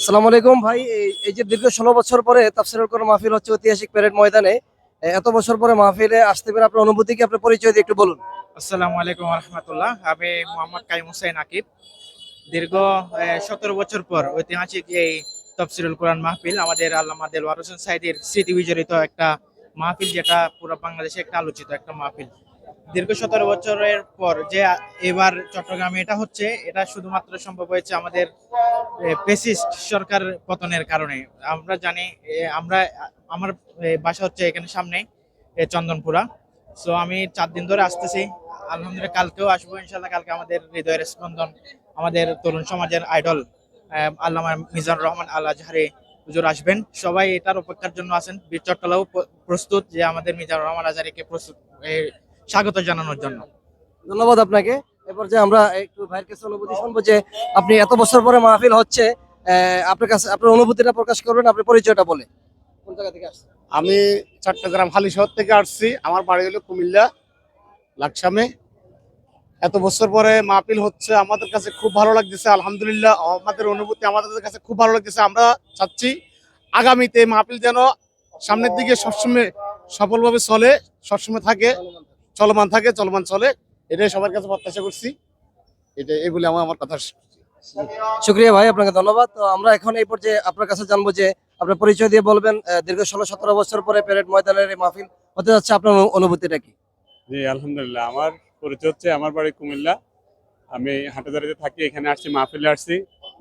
সালাম আলাইকুম ভাই, এই- যে দীর্ঘ ষোলো বছর পরে তাফসিরুল কোরআন মাহফিল হচ্ছে ঐতিহাসিক প্যারেড ময়দানে এত বছর পরে মাহফিলে আসতে পেরে আপনার অনুভূতি কি? আপনার পরিচয় দিয়ে একটু বলুন। আসসালামু আলাইকুম রহমতুল্লাহ। আমি মোহাম্মদ কাইম হুসাইন আকিব। দীর্ঘ সতেরো বছর পর ঐতিহাসিক এই তফসিরুল কোরআন মাহফিল আমাদের আল্লামা দেলওয়ার হোসেন সাইদির স্মৃতি বিজড়িত একটা মাহফিল, যেটা পুরো বাংলাদেশে একটা আলোচিত একটা মাহফিল। দীর্ঘ সতেরো বছরের পর যে এবার চট্টগ্রামে এটা হচ্ছে, এটা শুধুমাত্র সম্ভব হয়েছে আমাদের পেসিস্ট সরকার পতনের কারণে। আমরা জানি আমরা, আমার বাসা হচ্ছে এখানে সামনে চন্দনপুরা। সো আমি চার দিন ধরে আসতেছি। আলহামদুলিল্লাহ, কালকেও আসব ইনশাল্লাহ কালকে আমাদের হৃদয়ের স্পন্দন, আমাদের তরুণ সমাজের আইডল আল্লামা মিজানুর রহমান আল আজহারি হুজুর আসবেন। সবাই এটার অপেক্ষার জন্য আছেন। বীর চট্টলাও প্রস্তুত যে আমাদের মিজানুর রহমান আজহারিকে প্রস্তুত স্বাগত জানানোর জন্য। ধন্যবাদ আপনাকে। এরপর যে আমরা একটু ভাইয়ের কাছে অনুভূতি শুনব যে আপনি এত বছর পরে মাহফিল হচ্ছে আহ, আপনার কাছে আপনার অনুভূতিটা প্রকাশ করবেন আপনার পরিচয়টা বলে কোন জায়গা থেকে আসছেন? আমি চট্টগ্রাম হালিশহর থেকে আসছি। আমার বাড়ি হলো কুমিল্লা লাকসামে। এত বছর পরে মাহফিল হচ্ছে আমাদের কাছে খুব ভালো লাগতেছে আলহামদুলিল্লাহ। আমাদের অনুভূতি আমাদের কাছে খুব ভালো লাগতেছে। আমরা চাচ্ছি আগামীতে মাহফিল যেন সামনের দিকে সবসময় সফলভাবে চলে সবসময় থাকে। চলমান থাকে চলমান চলে। এটাই সবার কাছে প্রত্যাশা করছি। এটা এগুলি আমার আমার কথা শুক্রিয়া ভাই আপনাকে ধন্যবাদ। তো আমরা এখন এই পর্যায়ে আপনার কাছে জানব যে আপনার পরিচয় দিয়ে বলবেন দীর্ঘ ষোলো সতেরো বছর পরে প্যারেড ময়দানের এই মাহফিল হতে যাচ্ছে। আপনার অনুভূতিটা কি? জি আলহামদুলিল্লাহ। আমার পরিচয় হচ্ছে আমার বাড়ি কুমিল্লা। আমি হাটাদারিতে থাকি এখানে আসছি মাহফিলে আসছি।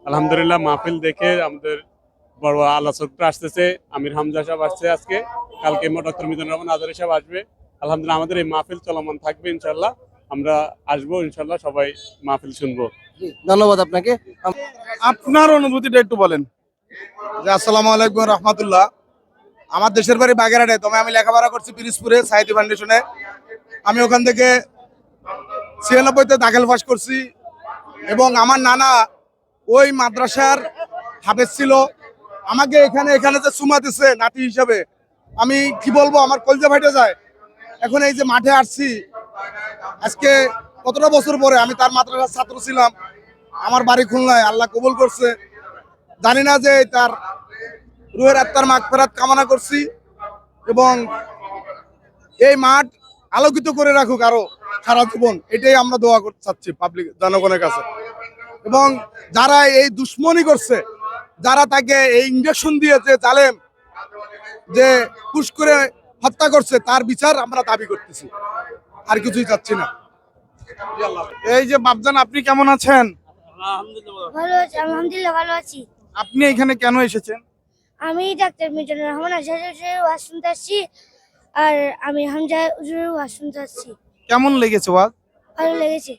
আলহামদুলিল্লাহ মাহফিল দেখে আমাদের বড় আলোচকরা আসতেছে। আমির হামজা সাহেব আসছে আজকে। কালকে ডক্টর মিজানুর রহমান আজারি সাহেব আসবে। আলহামদুলিল্লাহ আমাদের এই মাহফিল চলমান থাকবে ইনশাল্লাহ আমরা আসব ইনশাল্লাহ সবাই মাহফিল শুনব। ধন্যবাদ আপনাকে। আপনার অনুভূতিটা একটু বলেন। যে আসসালামু আলাইকুম রহমতুল্লাহ। আমার দেশের বাড়ি বাগেরহাটে তবে আমি লেখাপড়া করছি পিরিজপুরে সাহিত্য ফাউন্ডেশনে। আমি ওখান থেকে ছিয়ানব্বইতে দাখিল পাস করছি এবং আমার নানা ওই মাদ্রাসার হাফেজ ছিল। আমাকে এখানে এখানে যে সুমা দিছে নাতি হিসাবে আমি কি বলব আমার কলজা ফাইটে যায়। এখন এই যে মাঠে আসছি, আজকে কতটা বছর পরে? আমি তার মাদ্রাসার ছাত্র ছিলাম, আমার বাড়ি খুলনায়, আল্লাহ কবুল করছে। জানি না যে তার রুহের আত্মার মাগ ফেরাত কামনা করছি এবং এই মাঠ আলোকিত করে রাখুক আরও সারা জীবন। এটাই আমরা দোয়া করতে চাচ্ছি পাবলিক জনগণের কাছে। এবং যারা এই দুশ্মনী করছে, যারা তাকে এই ইঞ্জেকশন দিয়েছে জালেম, যে পুশ করে হত্যা করছে তার বিচার আমরা দাবি করতেছি। আর কিছুই চাচ্ছি না। এই যে বাবজান আপনি কেমন আছেন? ভালো আছি আলহামদুলিল্লাহ ভালো আছি। আপনি এখানে কেন এসেছেন? আমি ডাক্তার মিজানুর রহমান ওয়াজ শুনতে আসছি আর আমি হামজা ওয়াজ শুনতে আসছি। কেমন লেগেছে ওয়াজ? ভালো লেগেছে।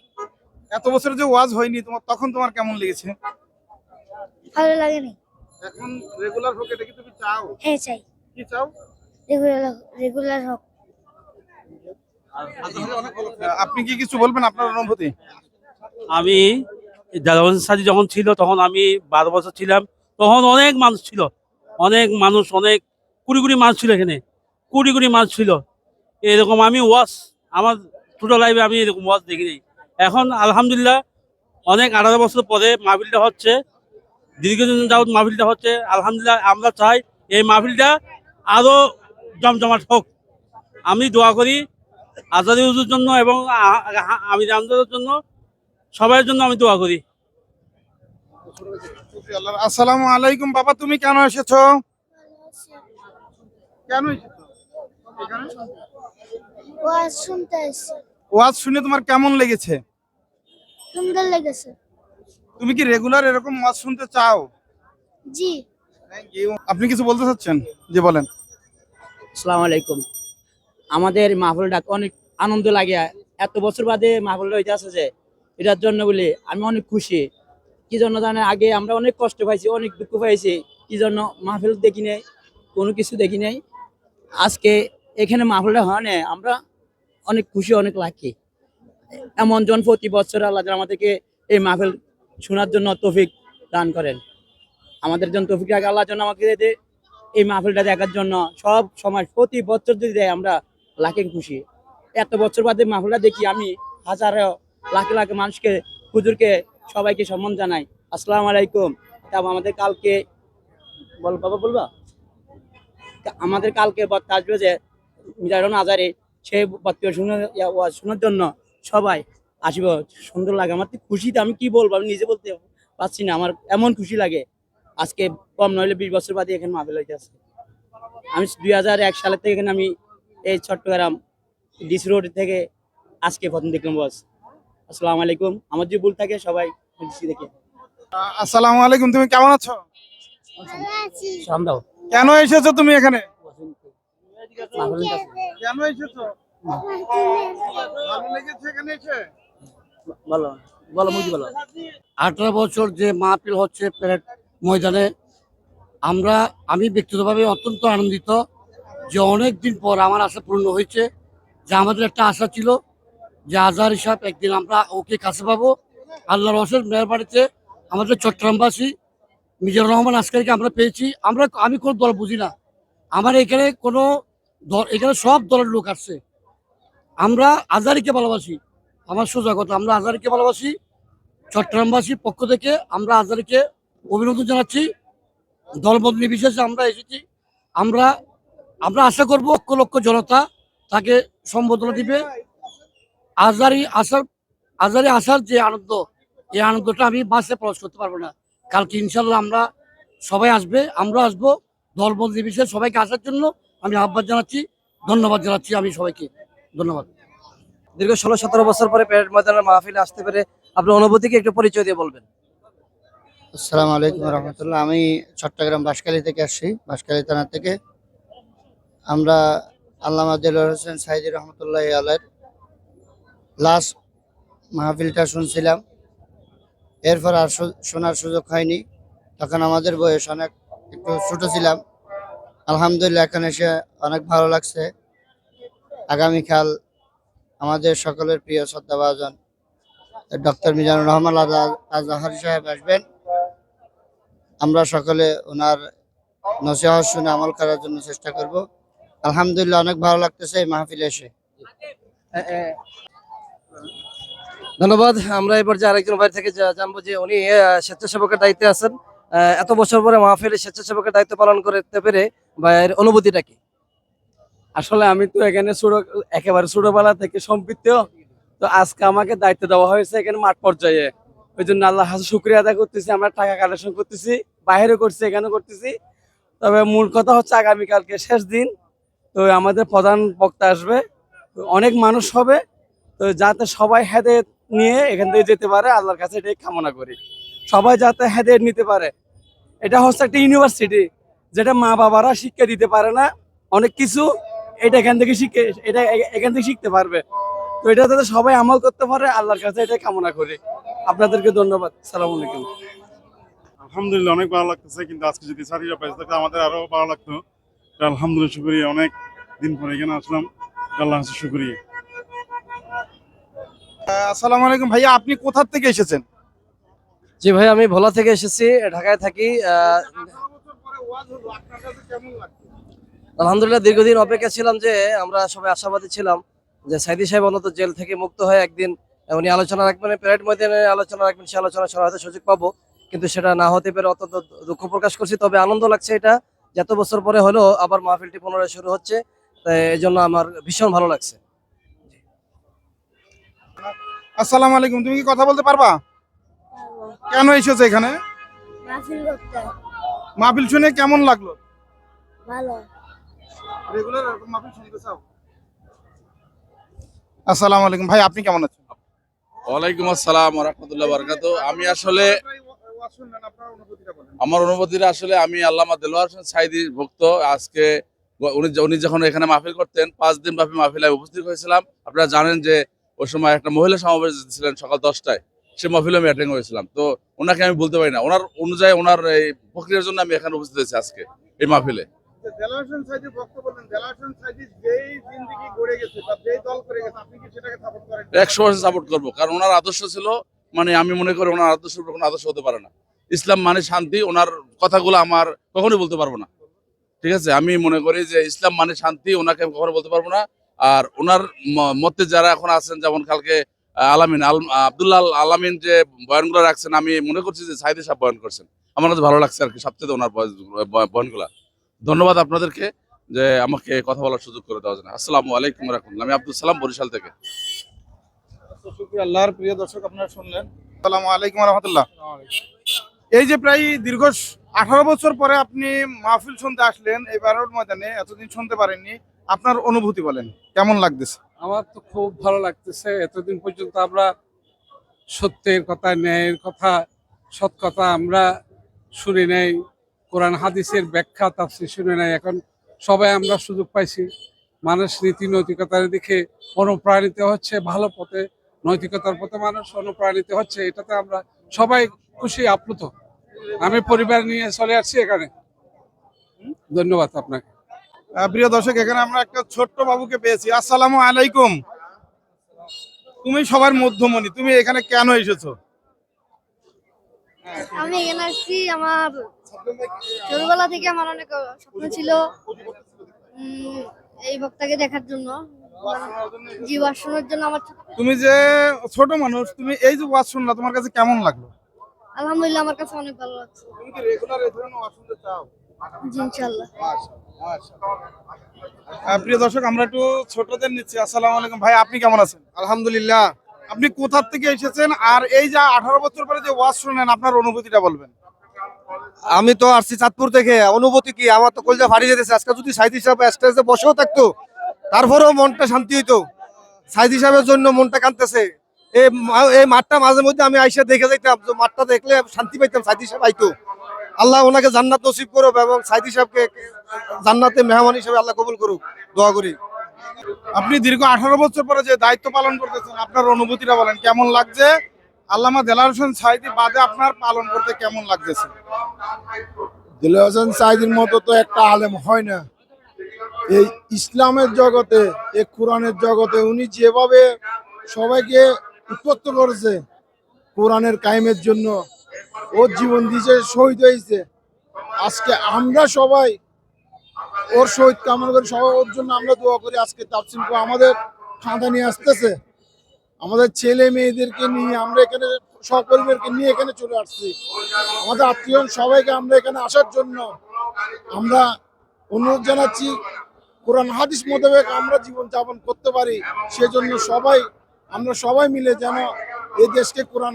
এত বছর যে ওয়াজ হয়নি তোমার তখন তোমার কেমন লেগেছে? ভালো লাগেনি। এখন রেগুলার হোক এটা কি তুমি চাও? হ্যাঁ চাই। কি চাও? রেগুলার রেগুলার হোক। আপনি কি কিছু বলবেন আপনার অনুভূতি? আমি দাদাবান সাজি যখন ছিল তখন আমি বারো বছর ছিলাম তখন অনেক মানুষ ছিল। অনেক মানুষ অনেক কুড়ি কুড়ি মানুষ ছিল এখানে। কুড়ি কুড়ি মানুষ ছিল। এরকম আমি ওয়াশ আমার ছোটো লাইফে আমি এরকম ওয়াশ দেখিনি। এখন আলহামদুলিল্লাহ অনেক আঠারো বছর পরে মাহফিলটা হচ্ছে। দীর্ঘদিন যাবত মাহফিলটা হচ্ছে। আলহামদুলিল্লাহ আমরা চাই এই মাহফিলটা আরও জমজমাট হোক। আমি দোয়া করি আজাদি হুজুর জন্য এবং আমি রামদাদের জন্য সবার জন্য আমি দোয়া করি। আসসালামু আলাইকুম। বাবা তুমি কেন এসেছ? কেন ওয়াজ শুনতে ওয়াজ শুনে তোমার কেমন লেগেছে? সুন্দর লেগেছে। তুমি কি রেগুলার এরকম ওয়াজ শুনতে চাও? জি। আপনি কিছু বলতে চাচ্ছেন? জি বলেন। আসসালামু আলাইকুম। আমাদের মাহফিলটা অনেক আনন্দ লাগে। এত বছর বাদে মাহফিলটা হইতে আসে যে, এটার জন্য বলি আমি অনেক খুশি। কি জন্য জানেন, আগে আমরা অনেক কষ্ট পাইছি, অনেক দুঃখ পাইছি। কি জন্য মাহফিল দেখি নাই, কোনো কিছু দেখি নাই। আজকে এখানে মাহফিলটা হয় না আমরা অনেক খুশি, অনেক লাকি এমন জন প্রতি বছর আল্লাহ আমাদেরকে এই মাহফিল শোনার জন্য তৌফিক দান করেন। আমাদের জন্য তৌফিক রাখে আল্লাহ যেন আমাকে এই মাহফিলটা দেখার জন্য সব সময় প্রতি বছর যদি দেয় আমরা লাখে খুশি। এত বছর বাদে মাহফিলটা দেখি আমি হাজারো লাখ লাখ মানুষকে, হুজুরকে, সবাইকে সম্মান জানাই। আসসালামু আলাইকুম। তারপর আমাদের কালকে বল বাবা বলবা? আমাদের কালকে আসবে যে মিজারন আজারে, সে বক্তব্য শুনে শোনার জন্য সবাই আসিব। সুন্দর লাগে। আমার তো খুশিতে আমি কি বলব? আমি নিজে বলতে পারছি না। আমার এমন খুশি লাগে। আজকে কম নইলে বিশ বছর বাদে এখানে মাহফিল হইতে আছে। আমি দুই হাজার এক সালের থেকে এখানে আমি এই চট্টগ্রাম ডিসি রোড থেকে আজকে প্রথম দেখলাম বস। আসসালামু আলাইকুম। আমার যদি ভুল থাকে সবাই ডিসি দেখে। আসসালামু আলাইকুম তুমি কেমন আছো? কেন এসেছ তুমি এখানে? মাহফিল কেন এসেছ? ভালো লেগেছে এখানে এসে? বলো বলো মুজি বলো। আঠারো বছর যে মাহফিল হচ্ছে প্যারেড ময়দানে আমরা, আমি ব্যক্তিগতভাবে অত্যন্ত আনন্দিত যে অনেক দিন পর আমার আশা পূর্ণ হয়েছে যে আমাদের একটা আশা ছিল যে আজহার হিসাব একদিন আমরা ওকে কাছে পাবো। আল্লাহর অশেষ মেহরবাড়িতে আমাদের চট্টগ্রামবাসী মিজানুর রহমান আসকারীকে আমরা পেয়েছি। আমরা, আমি কোনো দল বুঝি না। আমার এখানে কোনো দল, এখানে সব দলের লোক আসছে আমরা আজহারিকে ভালোবাসি। আমার সোজা কথা, আমরা আজহারিকে ভালোবাসি। চট্টগ্রামবাসীর পক্ষ থেকে আমরা আজারকে অভিনন্দন জানাচ্ছি। দলবন্ধ নির্বিশেষে আমরা এসেছি। আমরা আমরা আশা করব লক্ষ লক্ষ জনতা তাকে সম্বোধনা দিবে। আজারি আসার আজারি আসার যে আনন্দ এই আনন্দটা আমি বাসে প্রকাশ করতে পারব না। কালকে ইনশাল্লাহ আমরা সবাই আসবে আমরা আসব দলবন্ধ নির্বিশেষে সবাইকে আসার জন্য। আমি আহ্বান জানাচ্ছি, ধন্যবাদ জানাচ্ছি আমি সবাইকে। ধন্যবাদ। দীর্ঘ ষোলো সতেরো বছর পরে প্যারেড ময়দানের মাহফিলে আসতে পেরে আপনার অনুভূতিকে একটু পরিচয় দিয়ে বলবেন। আসসালামু আলাইকুম রহমতুল্লাহ। আমি চট্টগ্রাম বাঁশখালী থেকে আসছি, বাঁশখালী থানা থেকে। আমরা আল্লামা দিলর হোসেন সাইদি রহমতুল্লাহ আলের লাস্ট মাহফিলটা শুনছিলাম। এরপর আর শোনার সুযোগ হয়নি। তখন আমাদের বয়স অনেক, একটু ছোট ছিলাম। আলহামদুলিল্লাহ, এখানে এসে অনেক ভালো লাগছে। আগামীকাল আমাদের সকলের প্রিয় শ্রদ্ধাভাজন ডক্টর মিজানুর রহমান আজা- আজহারি সাহেব আসবেন। আমরা সকলে ওনার নসিহত শুনে আমল করার জন্য চেষ্টা করব। আলহামদুলিল্লাহ অনেক ভালো লাগতেছে এই মাহফিলে এসে। ধন্যবাদ। আমরা এবার যে আরেকজন ভাই থেকে জানব যে উনি স্বেচ্ছাসেবকের দায়িত্বে আছেন। এত বছর পরে মাহফিলে স্বেচ্ছাসেবকের দায়িত্ব পালন করতে পেরে ভাইয়ের অনুভূতিটা কি? আসলে আমি তো এখানে ছোট একেবারে ছোটবেলা থেকে সম্পৃক্ত। তো আজকে আমাকে দায়িত্ব দেওয়া হয়েছে এখানে মাঠ পর্যায়ে। ওই জন্য আল্লাহ হাজার শুক্রিয়া আদায় করতেছি আমরা টাকা কালেকশন করতেছি। বাইরে করছি, এখানে করতেছি। তবে মূল কথা হচ্ছে আগামীকালকে শেষ দিন। তো আমাদের প্রধান বক্তা আসবে। অনেক মানুষ হবে। তো যাতে সবাই হেদের নিয়ে এখান থেকে যেতে পারে, আল্লাহর কাছে এটাই কামনা করি। সবাই যাতে হেদের নিতে পারে। এটা হচ্ছে একটা ইউনিভার্সিটি, যেটা মা বাবারা শিক্ষা দিতে পারে না। অনেক কিছু এটা এখান থেকে শিখে, এটা এখান থেকে শিখতে পারবে। তো এটা যাতে সবাই আমল করতে পারে, আল্লাহর কাছে এটাই কামনা করি। আপনাদেরকে ধন্যবাদ। সালাম আলাইকুম। আলহামদুলিল্লাহ, অনেক ভালো লাগতেছে, কিন্তু আজকে যদি সারিয়া পাইছে থাকলে আমাদের আরও ভালো লাগতো। আলহামদুলিল্লাহ, শুক্রিয়া, অনেক দিন পরে এখানে আসলাম। আল্লাহ শুক্রিয়া। আসসালামু আলাইকুম ভাইয়া, আপনি কোথা থেকে এসেছেন? জি ভাই, আমি ভোলা থেকে এসেছি, ঢাকায় থাকি। আলহামদুলিল্লাহ, দীর্ঘদিন অপেক্ষা ছিলাম যে আমরা সবাই আশাবাদী ছিলাম যে সাইদি সাহেব অন্তত জেল থেকে মুক্ত হয়ে একদিন উনি আলোচনা রাখবেন, প্যারেড ময়দানে আলোচনা রাখবেন, সে আলোচনা হয়তো সুযোগ পাবো। কিন্তু সেটা না হতে পেরে অত্যন্ত দুঃখ প্রকাশ করছি। তবে আনন্দ লাগছে এটা যত বছর পরে হলো আবার মাহফিলটি পুনরায় শুরু হচ্ছে। তাই এই জন্য আমার ভীষণ ভালো লাগছে। আসসালামু আলাইকুম তুমি কি কথা বলতে পারবা? কেন এসেছ এখানে? মাহফিল করতে। মাহফিল শুনে কেমন লাগল? ভালো। রেগুলার মাহফিল শুনতে চাও? আসসালামু আলাইকুম। ভাই আপনি কেমন আছেন? ওয়ালাইকুম আসসালাম রহমতুল্লাহ বরকাত আমি আসলে আমার অনুভূতিটা আসলে আমি আল্লামা দেলোয়ার হোসেন সাইদির ভক্ত আজকে উনি উনি যখন এখানে মাহফিল করতেন পাঁচ দিন ব্যাপী মাহফিলে উপস্থিত হয়েছিলাম। আপনারা জানেন যে ওই সময় একটা মহিলা সমাবেশ ছিলেন সকাল দশটায় সে মাহফিলে আমি অ্যাটেন্ড হয়েছিলাম তো ওনাকে আমি বলতে পারি না ওনার অনুযায়ী ওনার এই প্রক্রিয়ার জন্য আমি এখানে উপস্থিত হয়েছি আজকে এই মাহফিলে। সাইদি করেন? একশো পার্সেন্ট সাপোর্ট করব কারণ ওনার আদর্শ ছিল মানে আমি মনে করি ওনার আদর্শ কোনো আদর্শ হতে পারে না। ইসলাম মানে শান্তি, ওনার কথাগুলো আমার কখনোই বলতে পারব না। ঠিক আছে? আমি মনে করি যে ইসলাম মানে শান্তি, ওনাকে আমি কখনো বলতে পারব না। আর ওনার মতে যারা এখন আছেন, যেমন কালকে আলামিন, আল, আবদুল্লাহ আলামিন যে বয়ানগুলো রাখছেন, আমি মনে করছি যে সাইদি সাহেব বয়ান করছেন। আমার কাছে ভালো লাগছে আর কি, সবচেয়ে ওনার বয়ানগুলা। ধন্যবাদ আপনাদেরকে যে আমাকে কথা বলার সুযোগ করে দেওয়ার জন্য। আসসালামু আলাইকুম রহমতুল্লাহ। আমি আব্দুল সালাম বরিশাল থেকে। শুক্রিয়া আল্লাহর প্রিয় দর্শক আপনারা শুনলেন। আসসালামু আলাইকুম রহমতুল্লাহ। এই যে প্রায় দীর্ঘ আঠারো বছর পরে আপনি মাহফিল শুনতে আসলেন এই বারোর ময়দানে এতদিন শুনতে পারেননি। আপনার অনুভূতি বলেন কেমন লাগতেছে? আমার তো খুব ভালো লাগতেছে এতদিন পর্যন্ত আমরা সত্যের কথা ন্যায়ের কথা সৎ কথা আমরা শুনি নাই। কোরআন হাদিসের ব্যাখ্যা তাফসির শুনে নাই। এখন সবাই আমরা সুযোগ পাইছি। মানুষ নীতি নৈতিকতার দিকে অনুপ্রাণিত হচ্ছে ভালো পথে। নৈতিকতার পথে মানুষ অনুপ্রাণিত হচ্ছে এটাতে আমরা সবাই খুশি আপ্লুত। আমি পরিবার নিয়ে চলে আসছি এখানে। ধন্যবাদ আপনাকে। প্রিয় দর্শক এখানে আমরা একটা ছোট্ট বাবুকে পেয়েছি। আসসালামু আলাইকুম। তুমি সবার মধ্যমণি তুমি এখানে কেন এসেছ? আমি এখানে আসছি আমার ছোটবেলা থেকে আমার অনেক স্বপ্ন ছিল এই বক্তাকে দেখার জন্য। জীবাস শোনার জন্য আমার তুমি যে ছোট মানুষ তুমি এই যে ওয়াজ শুনলা তোমার কাছে কেমন লাগল? আলহামদুলিল্লাহ আমার কাছে অনেক ভালো লাগছে। তুমি কি রেগুলার এই ধরনের ওয়াজ শুনতে চাও? জি ইনশাল্লাহ প্রিয় দর্শক আমরা একটু ছোটদের নিচ্ছি। আসসালামু আলাইকুম। ভাই আপনি কেমন আছেন? আলহামদুলিল্লাহ। আপনি কোথার থেকে এসেছেন? আর এই যে আঠারো বছর পরে যে ওয়াজ শুনেন আপনার অনুভূতিটা বলবেন। আমি তো আসছি চাঁদপুর থেকে। অনুভূতি কি? আমার তো কলজা ফাড়ি যেতেছে আজকে যদি সাইদ হিসাবে স্টেজে বসেও থাকতো তারপরেও মনটা শান্তি হইতো। সাইদ হিসাবের জন্য মনটা কাঁদতেছে। এই মাঠটা মাঝে মধ্যে আমি আইসা দেখে যাইতাম, যে মাঠটা দেখলে শান্তি পাইতাম সাইদ হিসাব আইতো। আল্লাহ ওনাকে জান্নাত নসিব করুক এবং সাইদ হিসাবকে জান্নাতে মেহমান হিসেবে আল্লাহ কবুল করুক। দোয়া করি। আপনি দীর্ঘ আঠারো বছর পরে যে দায়িত্ব পালন করতেছেন, আপনার অনুভূতিটা বলেন, কেমন লাগছে? আল্লামা দেলার হোসেন সাইদি বাদে আপনার পালন করতে কেমন লাগতেছে? দিল হোসেন সাইদির মতো তো একটা আলেম হয় না। এই ইসলামের জগতে, এই কোরআনের জগতে উনি যেভাবে সবাইকে উৎপত্ত করেছে, কোরআনের কায়েমের জন্য, ওর জীবন দিয়েছে, শহীদ হয়েছে। আজকে আমরা সবাই ওর শহীদ কামনা করি, সবাই ওর জন্য আমরা দোয়া করি। আজকে তাপসিল আমাদের খাঁদা নিয়ে আসতেছে। আমাদের ছেলে মেয়েদেরকে নিয়ে আমরা এখানে, সপরিবারকে নিয়ে এখানে চলে আসছি। আমাদের আত্মীয় সবাইকে আমরা এখানে আসার জন্য আমরা অনুরোধ জানাচ্ছি। কোরআন হাদিস মোতাবেক আমরা জীবন যাপন করতে পারি, সেজন্য সবাই, আমরা সবাই মিলে যেন এই দেশকে কোরআন,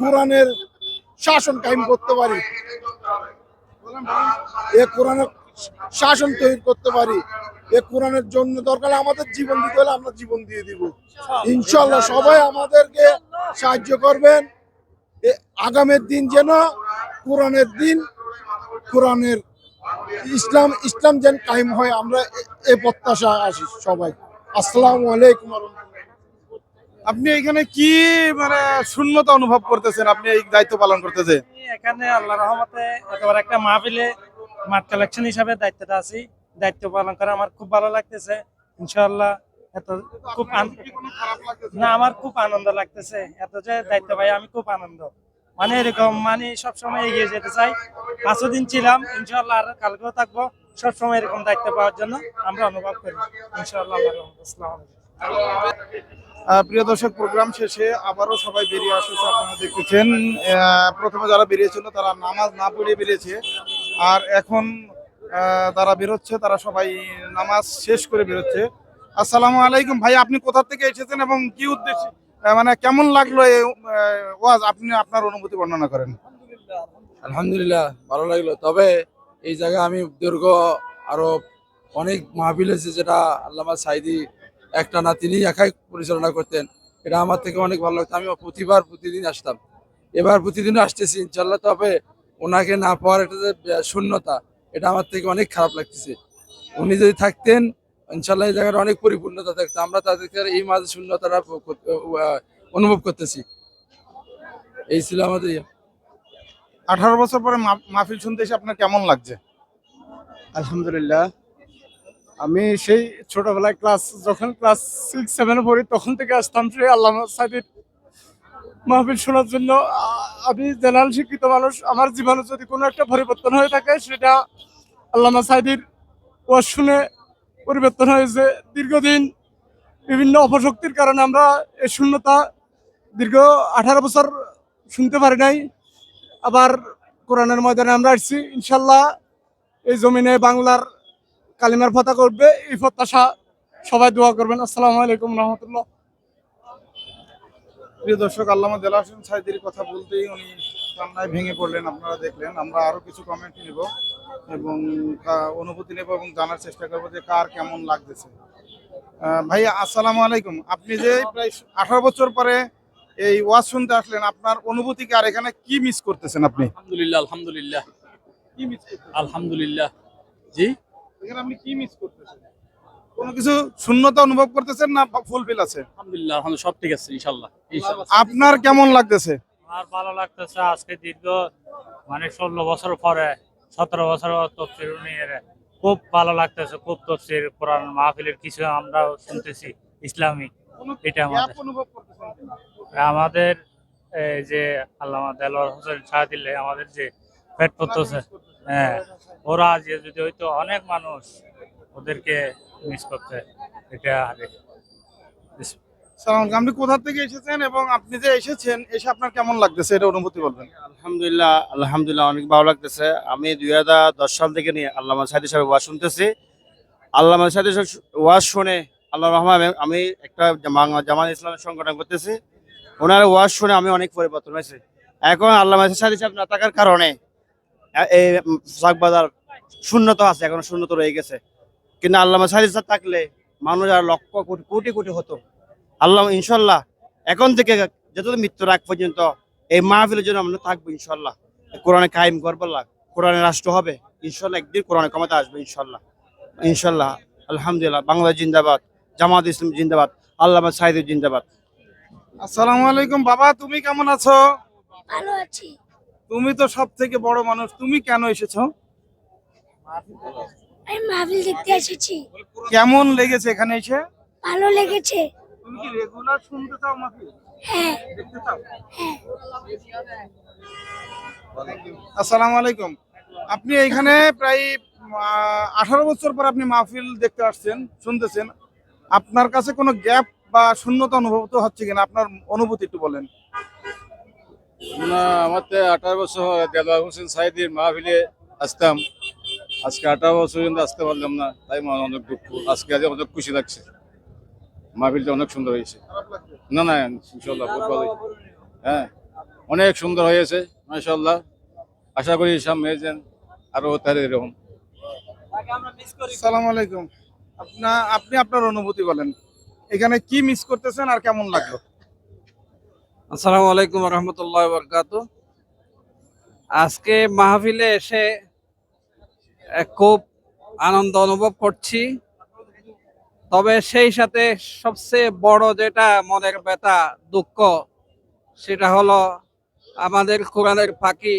কোরআনের শাসন কায়েম করতে পারি। এ কোরআনের শাসন তৈরি করতে পারি। এ কোরআনের জন্য দরকার আমাদের জীবন দিতে হলে আমরা জীবন দিয়ে দিব। ইনশাল্লাহ সবাই আমাদেরকে সাহায্য করবেন। আগামের দিন যেন কোরআনের দিন, কোরআনের ইসলাম ইসলাম যেন কায়েম হয় আমরা এ- এ প্রত্যাশা আসি সবাই। আসসালামু আলাইকুম আপনি এখানে কি মানে শূন্যতা অনুভব করতেছেন? আপনি এই দায়িত্ব পালন করতেছে এখানে আল্লাহ রহমতে এত বড় একটা মাহফিলে মাঠ কালেকশন হিসাবে দায়িত্বটা আছি। দায়িত্ব পালন করে আমার খুব ভালো লাগতেছে। ইনশাআল্লাহ এত খুব না আমার খুব আনন্দ লাগতেছে। এত যে দায়িত্ব পাই আমি খুব আনন্দ। মানে এরকম মানে সবসময় এগিয়ে যেতে চাই। পাঁচশো দিন ছিলাম ইনশাল্লাহ আর কালকেও থাকব। সবসময় এরকম দায়িত্ব পাওয়ার জন্য আমরা অনুভব করি। আহ, প্রিয় দর্শক প্রোগ্রাম শেষে আবারও সবাই বেরিয়ে আসতেছে আপনারা দেখতেছেন। প্রথমে যারা বেরিয়েছিল তারা নামাজ না পড়ে বেরিয়েছে। আর এখন যারা বেরোচ্ছে তারা সবাই নামাজ শেষ করে বেরোচ্ছে। আসসালামু আলাইকুম। ভাই আপনি কোথা থেকে এসেছেন এবং কি উদ্দেশ্যে? মানে কেমন লাগল ওয়াজ? আপনি আপনার অনুভূতি বর্ণনা করেন। আলহামদুলিল্লাহ, ভালো লাগল। তবে এই জায়গায় আমি দীর্ঘ আরও অনেক মাহফিল হয়েছে যেটা আল্লামা সাইদি একটা না তিনি একাই পরিচালনা করতেন। এটা আমার থেকে অনেক ভালো লাগতো। আমি প্রতিবার প্রতিদিন আসতাম। এবার প্রতিদিন আসতেছি ইনশাল্লাহ তবে ওনাকে না পাওয়ার একটা যে শূন্যতা, এটা আমার থেকে অনেক খারাপ লাগতেছে। উনি যদি থাকতেন ইনশাল্লাহ এই জায়গাটা অনেক পরিপূর্ণতা থাকতো আমরা তাদেরকে আর এই মাঝে শূন্যতাটা অনুভব করতেছি। এই ছিল আমাদের ইয়ে। আঠারো বছর পরে মাহফিল শুনতে এসে আপনার কেমন লাগছে? আলহামদুলিল্লাহ। আমি সেই ছোটবেলায় ক্লাস যখন ক্লাস সিক্স সেভেনে পড়ি তখন থেকে আসতাম সেই আল্লাহ সাইদির মাহফিল শোনার জন্য। আমি জেনারেল শিক্ষিত মানুষ। আমার জীবনে যদি কোনো একটা পরিবর্তন হয়ে থাকে সেটা আল্লামা সাইদির ওয়াজ শুনে পরিবর্তন হয়েছে। দীর্ঘদিন বিভিন্ন অপশক্তির কারণে আমরা এই শূন্যতা দীর্ঘ আঠারো বছর শুনতে পারি নাই। আবার কোরআনের ময়দানে আমরা আসছি। ইনশাল্লাহ এই জমিনে বাংলার কালিমার ফতা করবে এই প্রত্যাশা সবাই দোয়া করবেন। আসসালামু আলাইকুম রহমতুল্লাহ। প্রিয় দর্শক, আল্লামা দেলা হোসেন কথা বলতেই উনি কান্নায় ভেঙে পড়লেন আপনারা দেখলেন। আমরা আরও কিছু কমেন্ট নিব এবং অনুভূতি নেব এবং জানার চেষ্টা করব যে কার কেমন লাগতেছে। ভাইয়া আসসালামু আলাইকুম। আপনি যে প্রায় আঠারো বছর পরে এই ওয়াজ শুনতে আসলেন আপনার অনুভূতি কি আর এখানে কি মিস করতেছেন আপনি? আলহামদুলিল্লাহ আলহামদুলিল্লাহ। কি মিস করতেছেন? আলহামদুলিল্লাহ। জি? এখানে আপনি কি মিস করতেছেন? কোনো কিছু শূন্যতা অনুভব করতেছেন না ফুলফিল আছে? আলহামদুলিল্লাহ সব ঠিক আছে ইনশাল্লাহ আপনার কেমন লাগতেছে? আর ভালো লাগতেছে আজকে দীর্ঘ মানে ষোলো বছর পরে সতেরো বছর তফসির নিয়ে খুব ভালো লাগতেছে খুব তফসির কোরআন মাহফিলের কিছু আমরাও শুনতেছি ইসলামী এটা আমাদের? আমাদের যে আল্লামা দেলোয়ার হোসেন শাহদিল্লে আমাদের যে পেট পড়তেছে হ্যাঁ ওরা যে যদি হয়তো অনেক মানুষ ওদেরকে মিস করতে এটা আপনি কোথা থেকে এসেছেন এবং আপনি যে এসেছেন, এসে আপনার কেমন লাগতেছে? এটা অনুভূতি বলবেন। আলহামদুলিল্লাহ আলহামদুলিল্লাহ অনেক ভালো লাগতেছে। আমি দুই হাজার দশ সাল থেকে নিয়ে আল্লামা সাইদি সাহেব ওয়াজ শুনতেছি। আল্লামা সাইদি সাহেব ওয়াজ শুনে আল্লাহ রহমান আমি একটা জামা- জামাত ইসলামের সংগঠন করতেছি। ওনার ওয়াজ শুনে আমি অনেক পরিবর্তন হয়েছে। এখন আল্লামা সাইদি সাহেব না থাকার কারণে এই শাকবাজার শূন্যতা আছে, এখন শূন্যতা রয়ে গেছে। কিন্তু আল্লামা সাইদি সাহেব থাকলে মানুষ আর লক্ষ কোটি কোটি কোটি হতো। আল্লাহ ইনশাল্লাহ এখন থেকে যতদিন মৃত্যু রাখ পর্যন্ত এই মাহফিলের জন্য আমরা থাকব ইনশাল্লাহ। কোরআনে কায়েম করব আল্লাহ কোরআনে রাষ্ট্র হবে ইনশাল্লাহ একদিন কোরআনে ক্ষমতা আসবে ইনশাল্লাহ। ইনশাল্লাহ আলহামদুলিল্লাহ বাংলা জিন্দাবাদ জামাত ইসলাম জিন্দাবাদ আল্লাহ সাহিদ জিন্দাবাদ। আসসালামু আলাইকুম বাবা তুমি কেমন আছো? ভালো আছি। তুমি তো সব থেকে বড় মানুষ তুমি কেন এসেছ? আমি মাহফিল দেখতে এসেছি। কেমন লেগেছে এখানে এসে? ভালো লেগেছে। তুমি কি রেগুলার শুনতে চাও হ্যাঁ। দেখতে চাও? আসসালামু আলাইকুম। আপনি এখানে প্রায় আঠারো বছর পর আপনি মাহফিল দেখতে আসছেন শুনতেছেন। আপনার কাছে কোনো গ্যাপ বা শূন্যতা অনুভব তো হচ্ছে কিনা? আপনার অনুভূতি একটু বলেন। না আমার তো আঠারো বছর হয়। দেলোয়ার হোসেন সাইদির মাহফিলে আসতাম। আজকে আঠারো বছর পর্যন্ত আসতে পারলাম না। তাই আমার অনেক দুঃখ। আজকে আজ অনেক খুশি লাগছে। মাহফিলটা অনেক সুন্দর হয়েছে। না না ইনশাল্লাহ খুব ভালো হ্যাঁ অনেক সুন্দর হয়েছে মাশাল্লাহ আশা করি সামনে যেন আরও পারে এরকম। সালাম আলাইকুম। আপনা আপনি আপনার অনুভূতি বলেন। এখানে কি মিস করতেছেন আর কেমন লাগল? আসসালামু আলাইকুম রহমতুল্লাহ বরকাত। আজকে মাহফিলে এসে খুব আনন্দ অনুভব করছি। তবে সেই সাথে সবচেয়ে বড় যেটা মনের ব্যথা, দুঃখ, সেটা হলো আমাদের কোরআনের ফাঁকি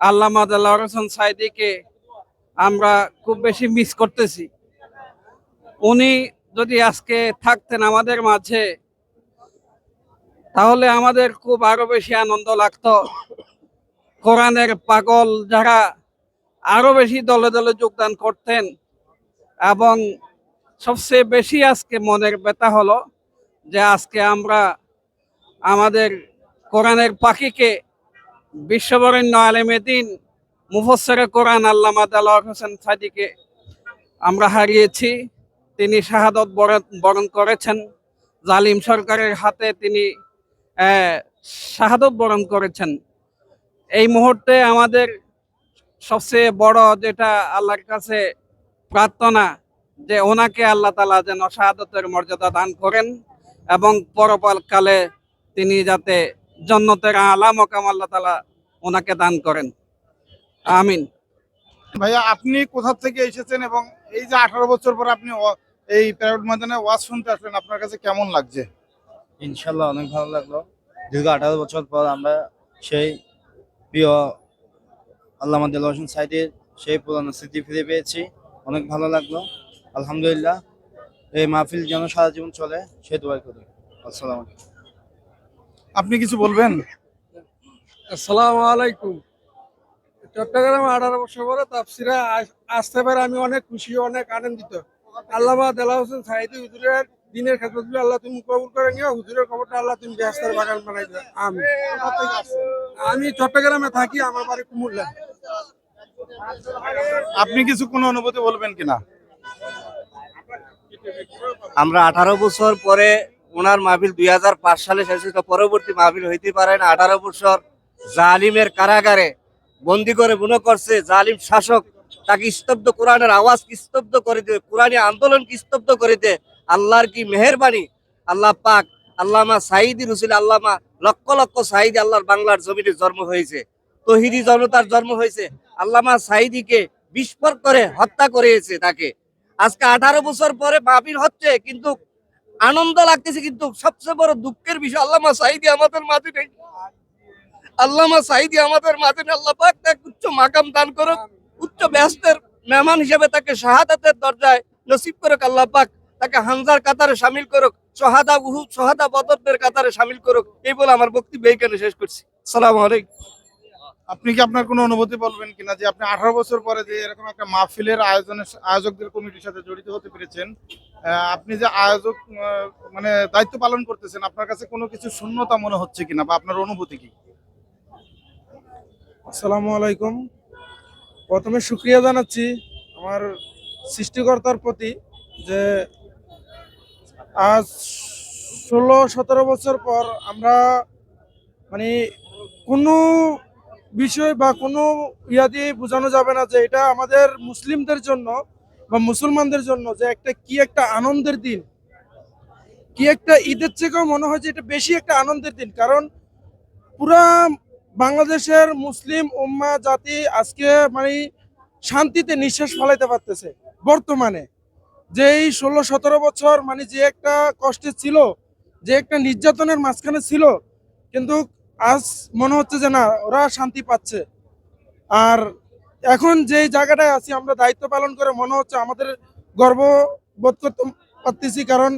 আল্লামা দেল্লাহ হোসেন সাইদিকে আমরা খুব বেশি মিস করতেছি। উনি যদি আজকে থাকতেন আমাদের মাঝে, তাহলে আমাদের খুব আরও বেশি আনন্দ লাগতো। কোরআনের পাগল যারা আরও বেশি দলে দলে যোগদান করতেন এবং সবচেয়ে বেশি আজকে মনের ব্যথা হলো যে আজকে আমরা আমাদের কোরআনের পাখিকে বিশ্ববরেণ্য আলেমেদিন মুফসরে কোরআন আল্লামা দাল্লাহ হোসেন সাদিকে আমরা হারিয়েছি। তিনি শাহাদত বরণ করেছেন। জালিম সরকারের হাতে তিনি শাহাদত বরণ করেছেন। এই মুহূর্তে আমাদের সবচেয়ে বড় যেটা আল্লাহর কাছে প্রার্থনা যে ওনাকে আল্লাহ তালা যেন শাহাদতের মর্যাদা দান করেন এবং পরকালে তিনি যাতে জন্নতের আলা মকাম আল্লাহ তালা ওনাকে দান করেন। আমিন। ভাইয়া আপনি কোথা থেকে এসেছেন এবং এই যে আঠারো বছর পর আপনি এই প্যারেড ময়দানে ওয়াজ শুনতে আসলেন আপনার কাছে কেমন লাগছে? ইনশাল্লাহ অনেক ভালো লাগল। দীর্ঘ আঠারো বছর পর আমরা সেই প্রিয় আল্লাহ হোসেন সাইডের সেই পুরানো স্মৃতি ফিরে পেয়েছি। অনেক ভালো লাগল। আলহামদুলিল্লাহ। এই মাহফিল যেন সারা জীবন চলে সে দোয়া করি। আসসালাম আপনি কিছু বলবেন? আসসালামু আলাইকুম। চট্টগ্রামে আঠারো বছর পরে তাফসিরা আসতে পারে আমি অনেক খুশি অনেক আনন্দিত। আল্লামা দেলা হোসেন সাইদি হুজুরের দিনের ক্ষেত্রে আল্লাহ তুমি কবুল করে নিও হুজুরের খবরটা আল্লাহ তুমি বেহেস্তের বাগান বানাই দিও। আমি আমি চট্টগ্রামে থাকি আমার বাড়ি কুমুল্লা। আপনি কিছু কোনো অনুভূতি বলবেন কিনা? আমরা আঠারো বছর পরে ওনার মাহফিল দুই সালে শেষ হয়েছে, পরবর্তী মাহফিল হইতে পারে না। আঠারো বছর জালিমের কারাগারে বন্দি করে মনে করছে জালিম শাসক তাকে স্তব্ধ কোরআনের আওয়াজ স্তব্ধ করে দে কোরআনী আন্দোলন কি স্তব্ধ করে দে আল্লাহর কি মেহেরবানি? আল্লাহ পাক আল্লামা সাইদি রুসুল আল্লামা লক্ষ লক্ষ সাইদি আল্লাহর বাংলার জমিনে জন্ম হয়েছে। তহিদি জনতার জন্ম হয়েছে। আল্লামা সাইদিকে বিস্ফোরক করে হত্যা করেছে তাকে। আজকে আঠারো বছর পরে মাহফিল হচ্ছে, কিন্তু আনন্দ লাগতেছে, কিন্তু সবচেয়ে বড় দুঃখের বিষয়, আল্লামা সাইদি আমাদের মাঝে নেই। আল্লামা সাইদি আমাদের মাঝে নেই, আল্লাহ তাকে উচ্চ মাকাম দান করুক, উচ্চ ব্যস্তের মেহমান হিসেবে তাকে শাহাদাতের দরজায় নসিব করুক, আল্লাহ পাক তাকে হানজার কাতারে সামিল করুক সোহাদা উহু সোহাদা বদরদের কাতারে সামিল করুক, এই বলে আমার বক্তব্য এইখানে শেষ করছি। সালাম আলাইকুম। আপনি কি আপনার কোনো অনুভূতি বলবেন কিনা যে আপনি আঠারো বছর পরে যে এরকম একটা মাহফিলের আয়োজনের আয়োজকদের কমিটির সাথে জড়িত হতে পেরেছেন আপনি যে আয়োজক মানে দায়িত্ব পালন করতেছেন, আপনার কাছে কোনো কিছু শূন্যতা মনে হচ্ছে কিনা বা আপনার অনুভূতি কি? আসসালামু আলাইকুম। প্রথমে শুক্রিয়া জানাচ্ছি আমার সৃষ্টিকর্তার প্রতি যে আজ ষোলো, সতেরো বছর পর আমরা মানে কোনো বিষয় বা কোনো ইয়া দিয়ে বোঝানো যাবে না যে এটা আমাদের মুসলিমদের জন্য বা মুসলমানদের জন্য যে একটা কি একটা আনন্দের দিন। কি একটা ঈদের থেকেও মনে হয় যে এটা বেশি একটা আনন্দের দিন। কারণ পুরা বাংলাদেশের মুসলিম উম্মা, জাতি আজকে মানে শান্তিতে নিঃশ্বাস ফলাইতে পারতেছে বর্তমানে। যে এই ষোলো, সতেরো বছর মানে যে একটা কষ্টে ছিল, যে একটা নির্যাতনের মাঝখানে ছিল, কিন্তু আজ মনে হচ্ছে যে না ওরা শান্তি পাচ্ছে। আর এখন যে জায়গাটায় আছি আমরা দায়িত্ব পালন করে মনে হচ্ছে আমাদের গর্ব বোধ করতে পারতেছি কারণ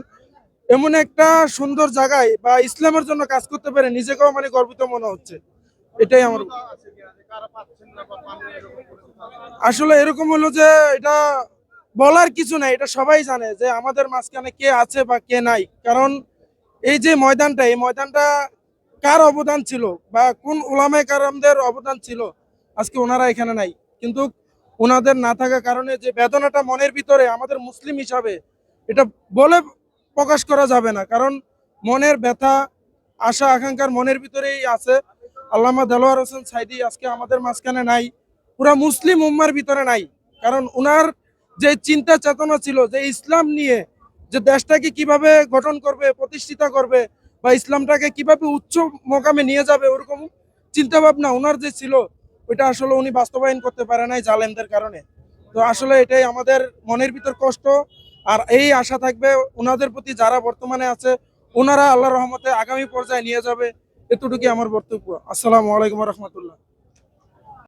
এমন একটা সুন্দর জায়গায় বা ইসলামের জন্য কাজ করতে পেরে নিজেকেও মানে গর্বিত মনে হচ্ছে। এটাই আমার আসলে এরকম হলো যে এটা বলার কিছু নাই এটা সবাই জানে যে আমাদের মাঝখানে কে আছে বা কে নাই। কারণ এই যে ময়দানটা এই ময়দানটা কার অবদান ছিল বা কোন ওলামায় কারামদের অবদান ছিল? আজকে ওনারা এখানে নাই। কিন্তু ওনাদের না থাকার কারণে যে বেদনাটা মনের ভিতরে আমাদের মুসলিম হিসাবে, এটা বলে প্রকাশ করা যাবে না। কারণ মনের ব্যথা, আশা, আকাঙ্ক্ষার মনের ভিতরেই আছে। আল্লামা দেলোয়ার হোসেন সাইদি আজকে আমাদের মাঝখানে নাই। পুরা মুসলিম উম্মার ভিতরে নাই। কারণ ওনার যে চিন্তা চেতনা ছিল, যে ইসলাম নিয়ে যে দেশটাকে কীভাবে গঠন করবে, প্রতিষ্ঠিত করবে বা ইসলামটাকে কীভাবে উচ্চ মোকামে নিয়ে যাবে ওরকম চিন্তা ভাবনা ওনার যে ছিল, ওইটা আসলে উনি বাস্তবায়ন করতে পারে নাই জালেমদের কারণে। তো আসলে এটাই আমাদের মনের ভিতর কষ্ট, আর এই আশা থাকবে ওনাদের প্রতি যারা বর্তমানে আছে, ওনারা আল্লাহ রহমতে আগামী পর্যায়ে নিয়ে যাবে, এতটুকুই আমার বক্তব্য। আসসালামু আলাইকুম রহমতুল্লাহ।